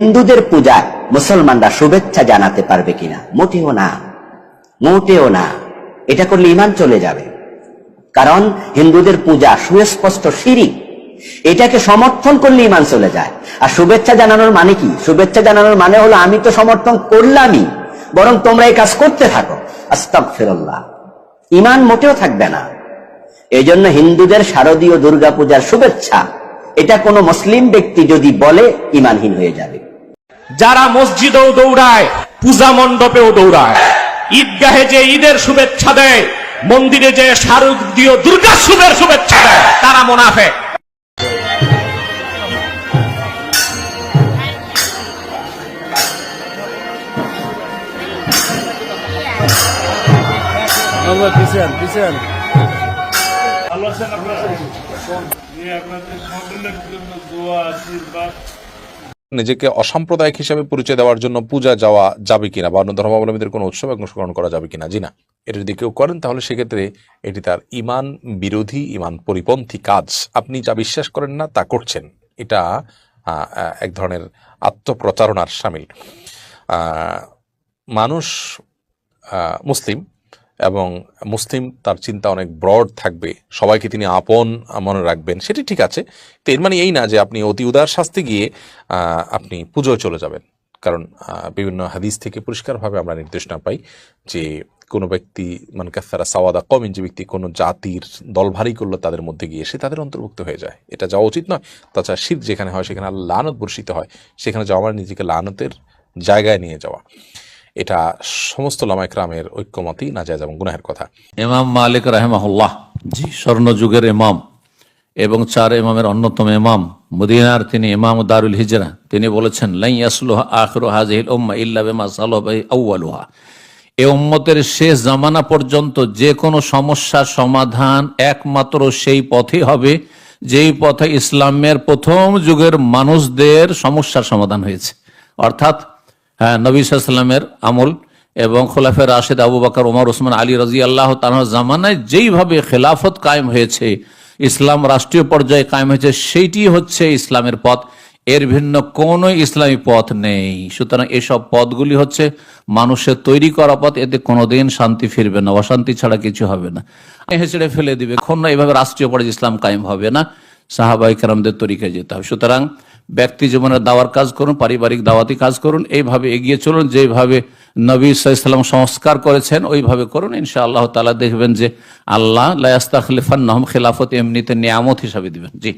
হিন্দুদের পূজা মুসলমানরা শুভেচ্ছা জানাতে পারবে কিনা? মোটেও না। মোটেও না। এটা করলে ইমান চলে যাবে। কারণ হিন্দুদের পূজা সুস্পষ্ট শিরিক। এটাকে সমর্থন করলে ইমান চলে যায়। আর শুভেচ্ছা জানানোর মানে কি? শুভেচ্ছা জানানোর মানে হলো আমি তো সমর্থন করলামই, বরং তোমরা এই কাজ করতে থাকো। আস্তাক ফেরল্লাহ ইমান মোটেও থাকবে না। এই জন্য হিন্দুদের শারদীয় দুর্গাপূজার শুভেচ্ছা। এটা কোনো মুসলিম ব্যক্তি যদি বলে ইমানহীন হয়ে যাবে। যারা মসজিদেও দৌড়ায় পূজা মণ্ডপেও দৌড়ায়। ঈদগাহে যে ঈদের শুভেচ্ছা দেয় মন্দিরে যে শারদীয় দুর্গা শুভের শুভেচ্ছা দেয় তারা মোনাফে আল্লাহ নিয়ে আপনাদের সকলের জন্য দোয়া আশীর্বাদ। নিজেকে অসাম্প্রদায়িক হিসাবে পরিচয় দেওয়ার জন্য পূজা যাওয়া যাবে কিনা বা অন্য ধর্মাবলম্বীদের কোনো উৎসব অংশগ্রহণ করা যাবে কিনা, জি না। এটা যদি কেউ করেন, তাহলে সেক্ষেত্রে এটি তার ইমান বিরোধী, ইমান পরিপন্থী কাজ। আপনি যা বিশ্বাস করেন না, তা করছেন। এটা এক ধরনের আত্মপ্রচারণার সামিল। মানুষ মুসলিম এবং মুসলিম, তার চিন্তা অনেক ব্রড থাকবে। সবাইকে তিনি আপন মনে রাখবেন। সেটি ঠিক আছে। তো এর মানে এই না যে আপনি অতি উদার শাস্তি গিয়ে আপনি পুজোয় চলে যাবেন। কারণ বিভিন্ন হাদিস থেকে পরিষ্কারভাবে আমরা নির্দেশনা পাই যে, কোনো ব্যক্তি মানে কাসারা সাওয়াদা কমিন যে ব্যক্তি কোনো জাতির দল ভারী করল তাদের মধ্যে গিয়ে সে তাদের অন্তর্ভুক্ত হয়ে যায়। এটা যাওয়া উচিত নয়। তাছাড়া শীত যেখানে হয় সেখানে লানত বর্ষিত হয়। সেখানে যাওয়া মানে নিজেকে লানতের জায়গায় নিয়ে যাওয়া। এটা সমস্ত লামাইকরামের ঐক্যমতই না যায় এবং গুনাহের কথা। ইমাম মালিক রাহেমাহুল্লাহ জি। স্বর্ণযুগের ইমাম এবং চার ইমামের অন্যতম ইমাম মদিনার তিনি ইমাম দারুল হিজরা। তিনি বলেছেন লাই আসলুহা আখরু হাজিল উম্মা ইল্লা বিমা সালবাই আউয়ালুহা এ উম্মতের শেষ জামানা পর্যন্ত যে কোনো সমস্যার সমাধান একমাত্র সেই পথে হবে যেই পথে ইসলামের প্রথম যুগের মানুষদের সমস্যার সমাধান হয়েছে। অর্থাৎ নবী সাল্লামের আমল এবং খোলাফের রাশেদ আবু বাকর ওমর ওসমান আলী রাজি আল্লাহ তালার জামানায় যেইভাবে খেলাফত কায়েম হয়েছে, ইসলাম রাষ্ট্রীয় পর্যায়ে কায়েম হয়েছে, সেইটি হচ্ছে ইসলামের পথ। এর ভিন্ন কোনো ইসলামী পথ নেই। সুতরাং এসব পথগুলি হচ্ছে মানুষের তৈরি করা পথ, এতে কোনোদিন শান্তি ফিরবে না, অশান্তি ছাড়া কিছু হবে না। হেঁচড়ে ফেলে দিবে খন এভাবে রাষ্ট্রীয় পর্যায়ে ইসলাম কায়েম হবে না। সাহাবাই কারামদের তরিকায় যেতে হবে। সুতরাং ব্যক্তি জীবনের দাওয়ার কাজ করুন, পারিবারিক দাওয়াতি কাজ করুন, এইভাবে এগিয়ে চলুন, যেভাবে নবী সাল্লাম সংস্কার করেছেন, ওইভাবে করুন। ইনশা আল্লাহ তালা দেখবেন যে আল্লাহ লায়াস্তাখলিফান নহম খেলাফত, এমনিতে নিয়ামত হিসাবে দিবেন। জি।